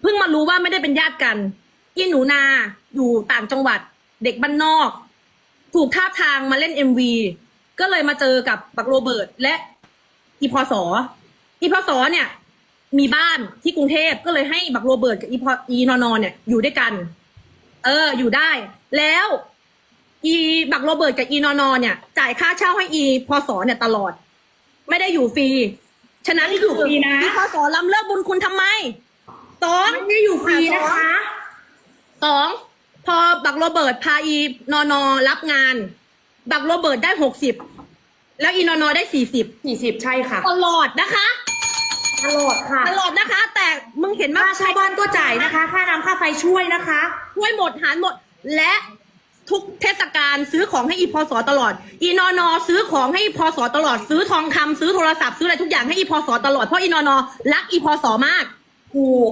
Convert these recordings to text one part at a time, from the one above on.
เพิ่งมารู้ว่าไม่ได้เป็นญาติกันอีหนูนาอยู่ต่างจังหวัด เด็กบ้านนอก ถูกท้าบทางมาเล่นเอ็มวีก็เลยมาเจอกับบักโรเบิร์ตและอีพอสออีพอสอเนี่ย มีบ้านที่กรุงเทพก็เลยให้บักโรเบิร์ตกับอีพออีนอนอเนี่ยอยู่ด้วยกัน เออ อยู่ได้ แล้ว อีบักโรเบิร์ตกับอีนอนอเนี่ย จ่ายค่าเช่าให้อีพอสอเนี่ยตลอด ไม่ได้อยู่ฟรี ฉะนั้นไม่อยู่ฟรีนะอีพอสอล้ำเลิกบุญคุณทำไม สองไม่ได้อยู่ฟรีนะคะ สองพอบักโรเบิร์ตพาอีนอนอรับงาน บักโรเบิร์ตได้หกสิบแล้วอีนอนอได้สี่สิบสี่สิบใช่ค่ะตลอดนะคะ ตลอดค่ะ ตลอดนะคะ แต่มึงเห็นว่าค่าเช่าบ้านก็จ่ายนะคะ ค่าน้ำค่าไฟช่วยนะคะ ช่วยหมดหารหมดและทุกเทศกาลซื้อของให้อีพอสอตลอด อีนอนอซื้อของให้อีพอสอตลอด ซื้อทองคำซื้อโทรศัพท์ซื้ออะไรทุกอย่างให้อีพอสอตลอดเพราะอีนอนอรักอีพอสอมาก ถูก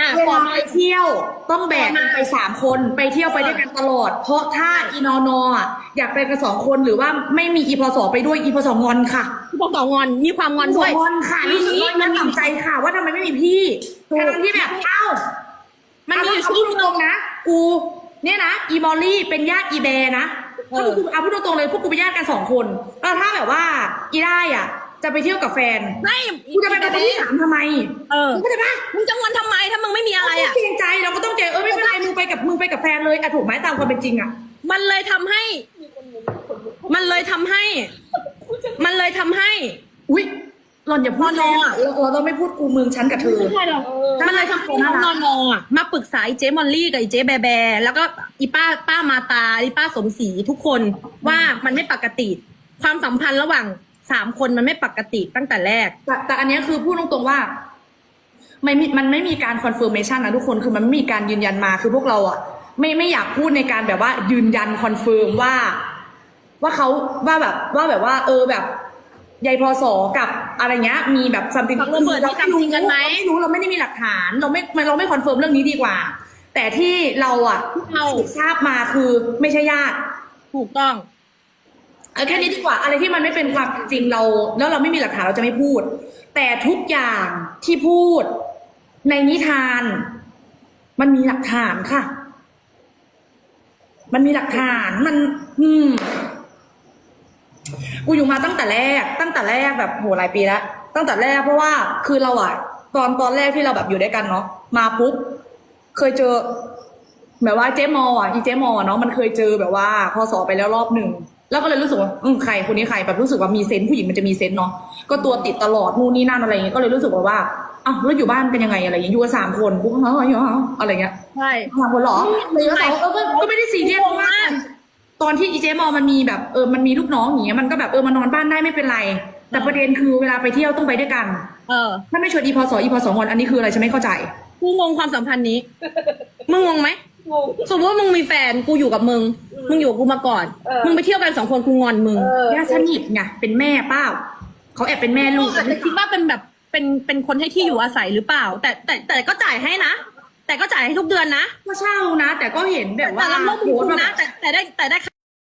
อะเวขอลามาไปเที่ยวต้องแบกกันไปสามคนไปเที่ยวไปด้วยกันตลอด เพราะถ้าอีนอนอะอยากไปกันสองคนหรือว่าไม่มีอีพอสอไปด้วยอีพอสองอนค่ะอีพอสองอนมีความงอนด้วย งอนค่ะรู้สึกว่ามันต่ำใจค่ะ ว่าทำไมไม่มีพี่ถูก ทั้งที่แบบเอ้า มันมีอยู่เอาช่วงพูดหตนึรงงๆนะ กู เนี่ยนะ อีมอลลี่เป็นญาติอีแบร์นะเอถ้าอพูดเอาพูดตรงๆเลยพวกกูเป็นญาติกันสองคน แล้วถ้าแบบว่า อีได้อะ จะไปเที่ยวกับแฟนไม่กูจะไปเป็นคนที่สามทำไมเออเข้าใจปะมึงจะงอนทำไมถ้ามึงไม่มีอะไรอะเกรงใจเราก็ต้องใจเออไม่เป็นไรมึงไปกับมึงไปกับแฟนเลยอะถูกไหมตามความเป็นจริงอะมันเลยทำให้ มันเลยทำให้ มันเลยทำให้ อุ้ยหล่อนอย่าพูดนอนอะเราเราต้องไม่พูดกูมึงฉันกับเธอไม่ใช่หรอกมันเลยทำให้น้องนอนออะมาปรึกษาไอ้เจ๊มอลลี่กับไอ้เจ๊แบแบ แล้วก็อีป้าป้ามาตาอีป้าสมศรีทุกคนว่ามันไม่ปกติ ความสัมพันธ์ระหว่าง สามคนมันไม่ปกติตั้งแต่แรก แต่แต่อันเนี้ยคือพูดตรงๆว่าไม่มีมันไม่มีการคอนเฟิร์มชันนะทุกคนคือมันไม่มีการยืนยันมาคือพวกเราอะไม่ไม่อยากพูดในการแบบว่า ยืนยันคอนเฟิร์มว่า ว่าเขาว่าแบบว่าแบบว่า เออแบบยายพอสอกับอะไรเงี้ยมีแบบซัมติงกับโรเบิร์ตมี something กันไหมเราไม่รู้เราไม่ได้มีหลักฐาน เราไม่เราไม่คอนเฟิร์มเรื่องนี้ดีกว่า แต่ที่เราอะเราทราบมาคือไม่ใช่ญาติ ถูกต้อง เอาแค่นี้ดีกว่าอะไรที่มันไม่เป็นความจริงเรา แล้วเราไม่มีหลักฐานเราจะไม่พูด แต่ทุกอย่างที่พูดในนิทาน มันมีหลักฐานค่ะ มันมีหลักฐานมัน อืมกูอยู่มาตั้งแต่แรก ตั้งแต่แรกแบบโหหลายปีแล้วตั้งแต่แรกเพราะว่าคือเราอะตอนตอนแรกที่เราแบบอยู่ด้วยกันเนาะมาปุ๊บเคยเจอแบบว่าเจ๊มออะอีเจ๊มอเนาะมันเคยเจอแบบว่าพอสอบไปแล้วรอบหนึ่ง แล้วก็เลยรู้สึกว่าอืมใครคนนี้ใครแบบรู้สึกว่ามีเซนส์ผู้หญิงมันจะมีเซนส์เนาะก็ตัวติดตลอดนู่นนี่นั่นอะไรอย่างเงี้ยก็เลยรู้สึกว่าว่าอ้าวแล้วอยู่บ้านเป็นยังไงอะไรอย่างเงี้ยอยู่กันสามคนปุ๊บเฮ้ยอะไรเงี้ยใช่สามคนเหรอเลยก็สองเออก็ก็ไม่ได้ซีเรียสเพราะว่างงมากตอนที่อีเจมอมันมีแบบเออมันมีลูกน้องอย่างเงี้ยมันก็แบบเออมานอนบ้านได้ไม่เป็นไร แต่ประเด็นคือเวลาไปเที่ยวต้องไปด้วยกัน เออ ถ้าไม่ชวนอีพอสออีพอสองอนอันนี้คืออะไรฉันไม่เข้าใจกูงงความสัมพันธ์นี้มึงงงไหมสมมติว่ามึงมีแฟนกูอยู่กับมึง มึงอยู่กับกูมาก่อนมึงไปเที่ยวกันสองคนกูงอนมึงญาติสนิทไงเป็นแม่เป้าเขาแอบเป็นแม่ลูกอาจจะคิดว่าเป็นแบบเป็นเป็นคนให้ที่อยู่อาศัยหรือเปล่า แต่แต่แต่ก็จ่ายให้นะ แต่ก็จ่ายให้ทุกเดือนนะก็เช่านะ แต่ก็เห็นแบบว่าแต่รับเลิกบุญคุณโพสต์นะว่าแต่แต่ได้แต่ได้